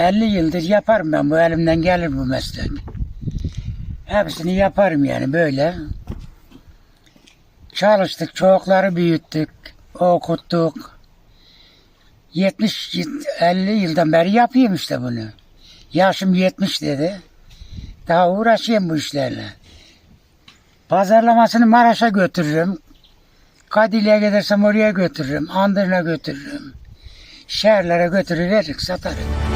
50 yıldır yaparım ben bu elimden gelir bu meslek. Hepsini yaparım yani böyle. Çalıştık, çocukları büyüttük, okuttuk. 70 50 yıldan beri yapıyorum işte bunu. Yaşım 70 dedi. Daha uğraşayım bu işlerle. Pazarlamasını Maraş'a götürürüm. Kadirli'ye gidersem oraya götürürüm. Andırına götürürüm. Şehirlere götürür satarım.